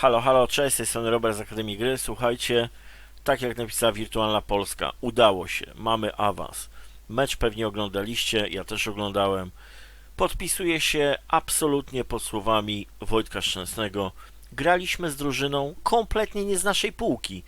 Halo, halo, cześć, z tej strony Robert z Akademii Gry. Słuchajcie, tak jak napisała Wirtualna Polska, udało się, mamy awans. Mecz pewnie oglądaliście, ja też oglądałem. Podpisuję się absolutnie pod słowami Wojtka Szczęsnego. Graliśmy z drużyną kompletnie nie z naszej półki.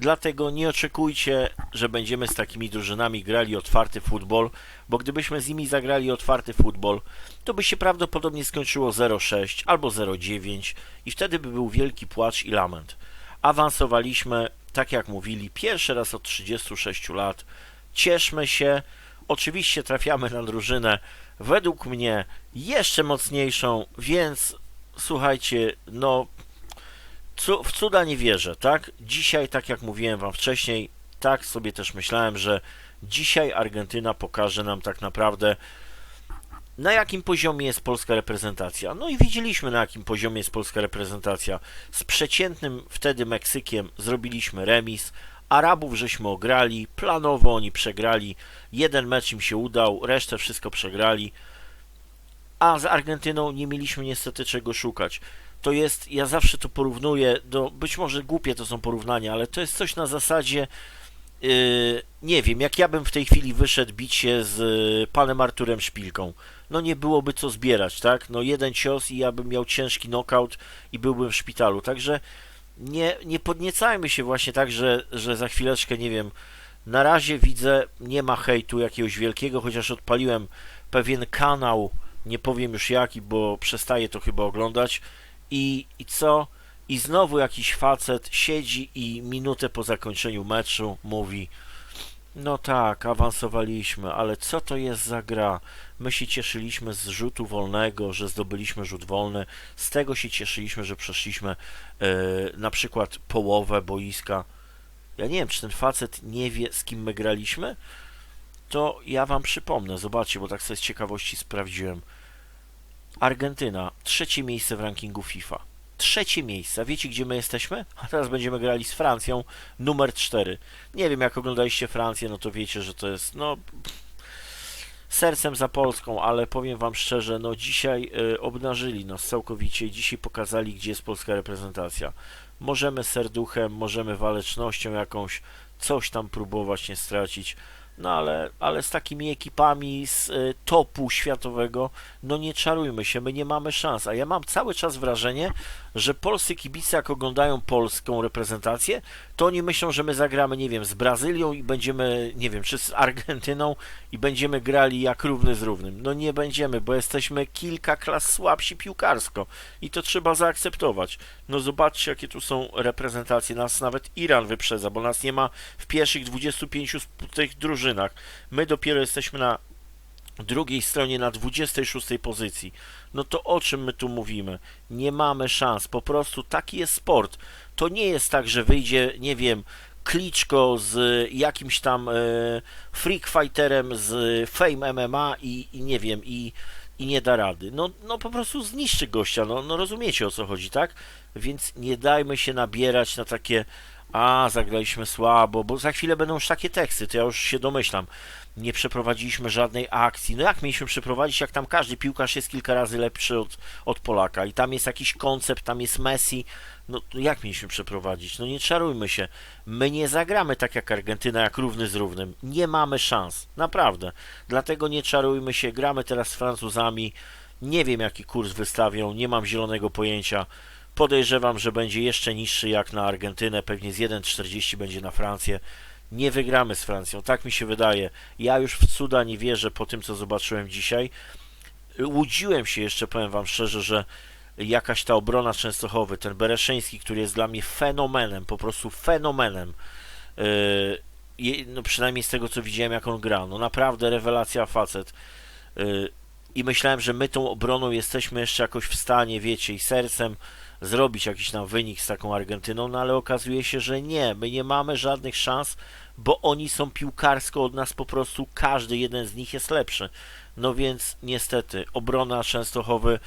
Dlatego nie oczekujcie, że będziemy z takimi drużynami grali otwarty futbol, bo gdybyśmy z nimi zagrali otwarty futbol, to by się prawdopodobnie skończyło 0,6 albo 0,9 i wtedy by był wielki płacz i lament. Awansowaliśmy, tak jak mówili, pierwszy raz od 36 lat. Cieszmy się. Oczywiście trafiamy na drużynę, według mnie, jeszcze mocniejszą, więc słuchajcie, no w cuda nie wierzę, tak? Dzisiaj, tak jak mówiłem Wam wcześniej, tak sobie też myślałem, że dzisiaj Argentyna pokaże nam tak naprawdę, na jakim poziomie jest polska reprezentacja. No i widzieliśmy, na jakim poziomie jest polska reprezentacja. Z przeciętnym wtedy Meksykiem zrobiliśmy remis, Arabów żeśmy ograli, planowo oni przegrali, jeden mecz im się udał, resztę wszystko przegrali, a z Argentyną nie mieliśmy niestety czego szukać to jest, ja zawsze to porównuję do, być może głupie to są porównania, ale to jest coś na zasadzie, yy, nie wiem, jak ja bym w tej chwili wyszedł bić się z yy, panem Arturem Szpilką, no nie byłoby co zbierać, tak? No jeden cios i ja bym miał ciężki knockout i byłbym w szpitalu, także nie, nie podniecajmy się właśnie tak, że, że za chwileczkę, nie wiem, na razie widzę, nie ma hejtu jakiegoś wielkiego, chociaż odpaliłem pewien kanał, nie powiem już jaki, bo przestaję to chyba oglądać, i, I co? I znowu jakiś facet siedzi i minutę po zakończeniu meczu mówi no tak, awansowaliśmy, ale co to jest za gra? My się cieszyliśmy z rzutu wolnego, że zdobyliśmy rzut wolny, z tego się cieszyliśmy, że przeszliśmy e, na przykład połowę boiska. Ja nie wiem, czy ten facet nie wie, z kim my graliśmy? To ja wam przypomnę, zobaczcie, bo tak sobie z ciekawości sprawdziłem. Argentyna, trzecie miejsce w rankingu FIFA. Trzecie miejsce. Wiecie, gdzie my jesteśmy? A teraz będziemy grali z Francją, numer 4. Nie wiem, jak oglądaliście Francję, no to wiecie, że to jest, no, sercem za Polską, ale powiem Wam szczerze, no dzisiaj y, obnażyli nas całkowicie, dzisiaj pokazali, gdzie jest polska reprezentacja. Możemy serduchem, możemy walecznością jakąś coś tam próbować nie stracić, no ale, ale z takimi ekipami z y, topu światowego, no nie czarujmy się, my nie mamy szans. A ja mam cały czas wrażenie, że polscy kibice, jak oglądają polską reprezentację, to oni myślą, że my zagramy, nie wiem, z Brazylią i będziemy, nie wiem, czy z Argentyną i będziemy grali jak równy z równym. No nie będziemy, bo jesteśmy kilka klas słabsi piłkarsko i to trzeba zaakceptować. No zobaczcie, jakie tu są reprezentacje. Nas nawet Iran wyprzedza, bo nas nie ma w pierwszych 25 sp- tych drużynach. My dopiero jesteśmy na drugiej stronie na 26 pozycji. No to o czym my tu mówimy? Nie mamy szans. Po prostu taki jest sport. To nie jest tak, że wyjdzie, nie wiem, Kliczko z jakimś tam e, freak fighterem z Fame MMA i, i nie wiem, i, i nie da rady. No, no po prostu zniszczy gościa, no, no rozumiecie o co chodzi, tak? Więc nie dajmy się nabierać na takie a, zagraliśmy słabo, bo za chwilę będą już takie teksty, to ja już się domyślam. Nie przeprowadziliśmy żadnej akcji. No jak mieliśmy przeprowadzić, jak tam każdy piłkarz jest kilka razy lepszy od, od Polaka i tam jest jakiś koncept, tam jest Messi. No jak mieliśmy przeprowadzić? No nie czarujmy się. My nie zagramy tak jak Argentyna, jak równy z równym. Nie mamy szans. Naprawdę. Dlatego nie czarujmy się. Gramy teraz z Francuzami. Nie wiem jaki kurs wystawią, nie mam zielonego pojęcia. Podejrzewam, że będzie jeszcze niższy jak na Argentynę, pewnie z 1,40 będzie na Francję. Nie wygramy z Francją, tak mi się wydaje. Ja już w cuda nie wierzę po tym, co zobaczyłem dzisiaj. Łudziłem się jeszcze, powiem Wam szczerze, że jakaś ta obrona Częstochowy, ten Bereszyński, który jest dla mnie fenomenem, po prostu fenomenem. Yy, no przynajmniej z tego, co widziałem, jak on gra. No naprawdę rewelacja facet. Yy, I myślałem, że my tą obroną jesteśmy jeszcze jakoś w stanie, wiecie, i sercem zrobić jakiś tam wynik z taką Argentyną, no ale okazuje się, że nie, my nie mamy żadnych szans, bo oni są piłkarsko od nas po prostu, każdy jeden z nich jest lepszy. No więc niestety, obrona Częstochowy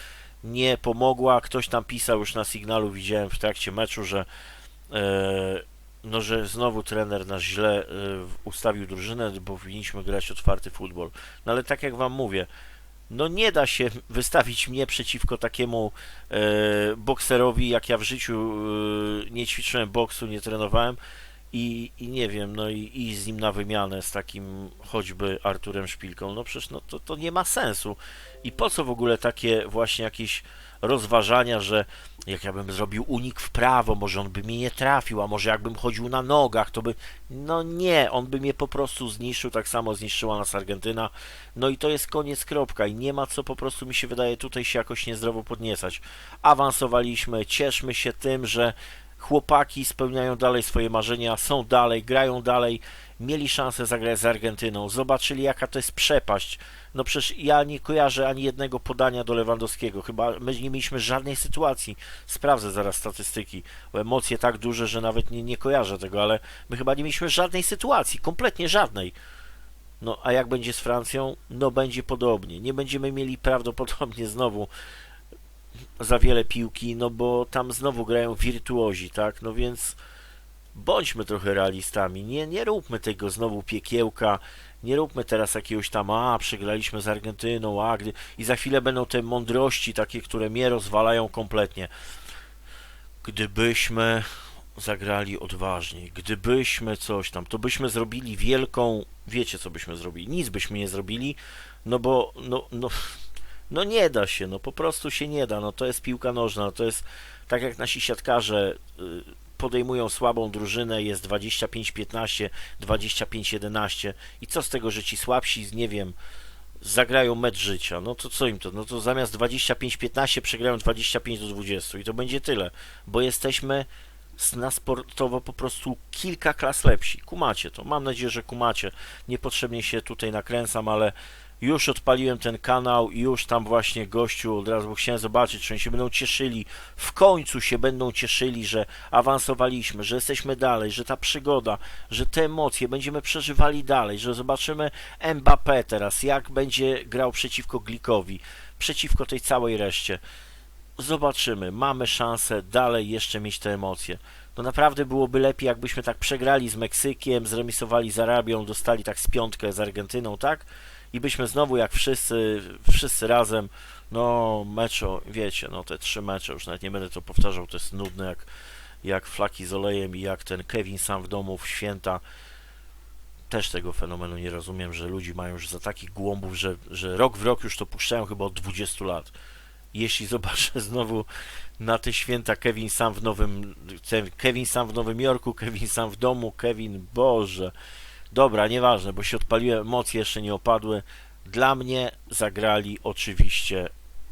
nie pomogła, ktoś tam pisał już na sygnalu, widziałem w trakcie meczu, że e, no, że znowu trener nas źle e, ustawił drużynę, bo powinniśmy grać otwarty futbol. No ale tak jak wam mówię, no nie da się wystawić mnie przeciwko takiemu e, bokserowi, jak ja w życiu e, nie ćwiczyłem boksu, nie trenowałem i, i nie wiem, no i, i z nim na wymianę z takim choćby Arturem Szpilką, no przecież no, to, to nie ma sensu. I po co w ogóle takie właśnie jakieś rozważania, że jak ja bym zrobił unik w prawo, może on by mnie nie trafił, a może jakbym chodził na nogach, to by. No nie, on by mnie po prostu zniszczył, tak samo zniszczyła nas Argentyna. No i to jest koniec, kropka. I nie ma co po prostu, mi się wydaje, tutaj się jakoś niezdrowo podniecać. Awansowaliśmy, cieszmy się tym, że chłopaki spełniają dalej swoje marzenia, są dalej, grają dalej, mieli szansę zagrać z Argentyną, zobaczyli jaka to jest przepaść. No przecież ja nie kojarzę ani jednego podania do Lewandowskiego, chyba my nie mieliśmy żadnej sytuacji. Sprawdzę zaraz statystyki, emocje tak duże, że nawet nie, nie kojarzę tego, ale my chyba nie mieliśmy żadnej sytuacji, kompletnie żadnej. No a jak będzie z Francją? No będzie podobnie. Nie będziemy mieli prawdopodobnie znowu za wiele piłki, no bo tam znowu grają wirtuozi, tak? No więc bądźmy trochę realistami. Nie, nie róbmy tego znowu piekiełka. Nie róbmy teraz jakiegoś tam, a przegraliśmy z Argentyną, a gdy... i za chwilę będą te mądrości takie, które mnie rozwalają kompletnie. Gdybyśmy zagrali odważniej, gdybyśmy coś tam, to byśmy zrobili wielką, wiecie co byśmy zrobili? Nic byśmy nie zrobili, no bo, no, no, no nie da się, no po prostu się nie da, no to jest piłka nożna, no to jest tak jak nasi siatkarze y, podejmują słabą drużynę, jest 25-15, 25-11 i co z tego, że ci słabsi, nie wiem, zagrają mecz życia, no to co im to, no to zamiast 25-15 przegrają 25 do 20 i to będzie tyle, bo jesteśmy na sportowo po prostu kilka klas lepsi. Kumacie to. Mam nadzieję, że kumacie. Niepotrzebnie się tutaj nakręcam, ale już odpaliłem ten kanał i już tam właśnie gościu od razu chciałem zobaczyć, czy oni się będą cieszyli, w końcu się będą cieszyli, że awansowaliśmy, że jesteśmy dalej, że ta przygoda, że te emocje będziemy przeżywali dalej, że zobaczymy Mbappé teraz, jak będzie grał przeciwko Glikowi, przeciwko tej całej reszcie. Zobaczymy, mamy szansę dalej jeszcze mieć te emocje. To naprawdę byłoby lepiej, jakbyśmy tak przegrali z Meksykiem, zremisowali z Arabią, dostali tak z piątkę z Argentyną, tak? I byśmy znowu jak wszyscy, wszyscy razem, no meczo, wiecie, no te trzy mecze, już nawet nie będę to powtarzał, to jest nudne jak, jak flaki z olejem i jak ten Kevin sam w domu w święta. Też tego fenomenu nie rozumiem, że ludzi mają już za takich głąbów, że, że rok w rok już to puszczają chyba od 20 lat. Jeśli zobaczę znowu na te święta Kevin sam w Nowym Kevin sam w Nowym Jorku, Kevin sam w domu, Kevin, Boże, Dobra, nieważne, bo się odpaliłem, emocje jeszcze nie opadły. Dla mnie zagrali oczywiście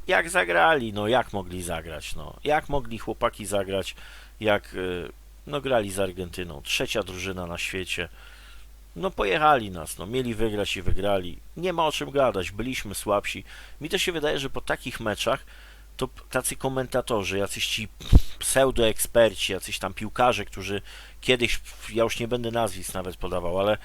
jak zagrali, no jak mogli zagrać, no jak mogli chłopaki zagrać, jak y, no grali z Argentyną, trzecia drużyna na świecie. No pojechali nas, no mieli wygrać i wygrali. Nie ma o czym gadać, byliśmy słabsi. Mi to się wydaje, że po takich meczach to tacy komentatorzy, jacyś ci pseudoeksperci, jacyś tam piłkarze, którzy kiedyś, ja już nie będę nazwisk nawet podawał, ale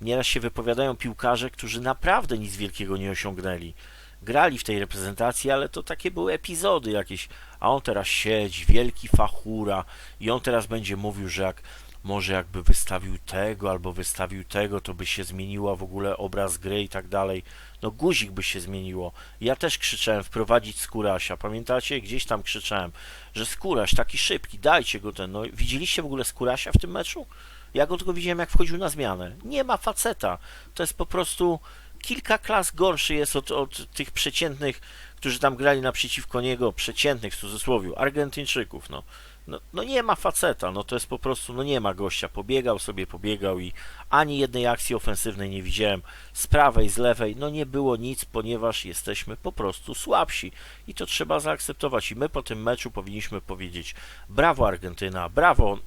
nieraz się wypowiadają piłkarze, którzy naprawdę nic wielkiego nie osiągnęli. Grali w tej reprezentacji, ale to takie były epizody jakieś, a on teraz siedzi, wielki fachura i on teraz będzie mówił, że jak może jakby wystawił tego albo wystawił tego, to by się zmieniła w ogóle obraz gry i tak dalej. No guzik by się zmieniło. Ja też krzyczałem wprowadzić Skórasia. Pamiętacie? Gdzieś tam krzyczałem, że Skóraś taki szybki, dajcie go ten. No widzieliście w ogóle Skórasia w tym meczu? Ja go tylko widziałem jak wchodził na zmianę. Nie ma faceta. To jest po prostu kilka klas gorszy jest od, od tych przeciętnych, którzy tam grali naprzeciwko niego, przeciętnych w cudzysłowie, Argentyńczyków, no no, no nie ma faceta, no to jest po prostu, no nie ma gościa, pobiegał sobie, pobiegał i ani jednej akcji ofensywnej nie widziałem, z prawej, z lewej, no nie było nic, ponieważ jesteśmy po prostu słabsi. I to trzeba zaakceptować. I my po tym meczu powinniśmy powiedzieć brawo Argentyna, brawo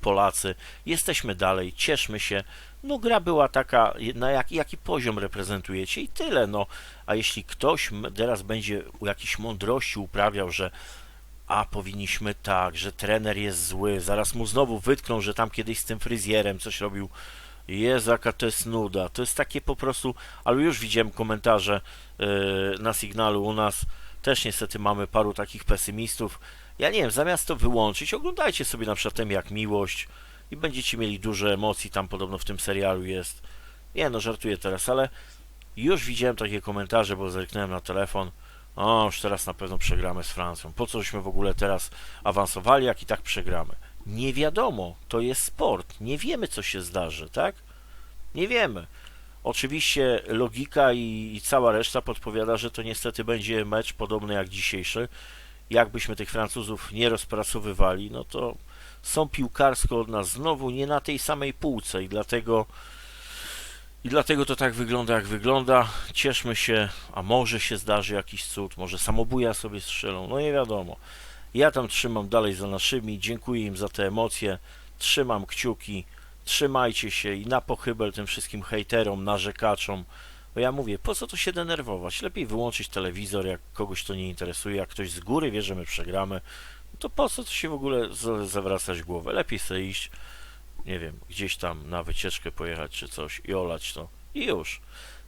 Polacy, jesteśmy dalej, cieszmy się, no gra była taka, na jak, jaki poziom reprezentujecie i tyle, no, a jeśli ktoś teraz będzie jakiejś mądrości uprawiał, że a powinniśmy tak, że trener jest zły, zaraz mu znowu wytkną, że tam kiedyś z tym fryzjerem coś robił. Jezu, jaka to jest nuda. To jest takie po prostu, ale już widziałem komentarze yy, na sygnalu u nas. Też niestety mamy paru takich pesymistów. Ja nie wiem, zamiast to wyłączyć, oglądajcie sobie na przykład ten jak miłość i będziecie mieli dużo emocji, tam podobno w tym serialu jest. Nie no, żartuję teraz, ale Już widziałem takie komentarze, bo zerknąłem na telefon. O, już teraz na pewno przegramy z Francją. Po cośmy w ogóle teraz awansowali, jak i tak przegramy? Nie wiadomo, to jest sport. Nie wiemy, co się zdarzy, tak? Nie wiemy. Oczywiście logika i, i cała reszta podpowiada, że to niestety będzie mecz podobny jak dzisiejszy. Jakbyśmy tych Francuzów nie rozpracowywali, no to są piłkarsko od nas znowu nie na tej samej półce i dlatego i dlatego to tak wygląda jak wygląda. Cieszmy się, a może się zdarzy jakiś cud, może samobuja sobie strzelą, no nie wiadomo. Ja tam trzymam dalej za naszymi, dziękuję im za te emocje, trzymam kciuki, trzymajcie się i na pochybel tym wszystkim hejterom, narzekaczom. Bo ja mówię, po co to się denerwować? Lepiej wyłączyć telewizor, jak kogoś to nie interesuje, jak ktoś z góry wie, że my przegramy, to po co to się w ogóle za- zawracać głowę? Lepiej sobie iść, nie wiem, gdzieś tam na wycieczkę pojechać czy coś i olać to. I już.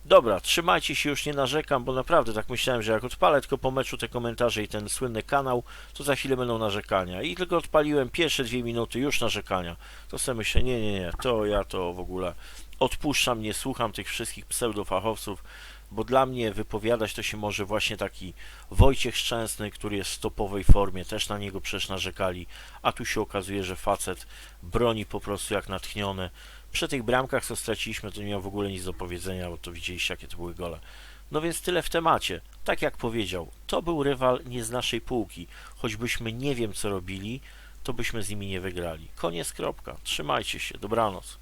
Dobra, trzymajcie się, już nie narzekam, bo naprawdę tak myślałem, że jak odpalę tylko po meczu te komentarze i ten słynny kanał, to za chwilę będą narzekania. I tylko odpaliłem pierwsze dwie minuty, już narzekania. To sobie myślę, nie, nie, nie, to ja to w ogóle odpuszczam, nie słucham tych wszystkich pseudofachowców, bo dla mnie wypowiadać to się może właśnie taki Wojciech Szczęsny, który jest w topowej formie, też na niego przecież narzekali, a tu się okazuje, że facet broni po prostu jak natchniony. Przy tych bramkach, co straciliśmy, to nie miał w ogóle nic do powiedzenia, bo to widzieliście, jakie to były gole. No więc tyle w temacie. Tak jak powiedział, to był rywal nie z naszej półki. Choćbyśmy nie wiem, co robili, to byśmy z nimi nie wygrali. Koniec, kropka. Trzymajcie się. Dobranoc.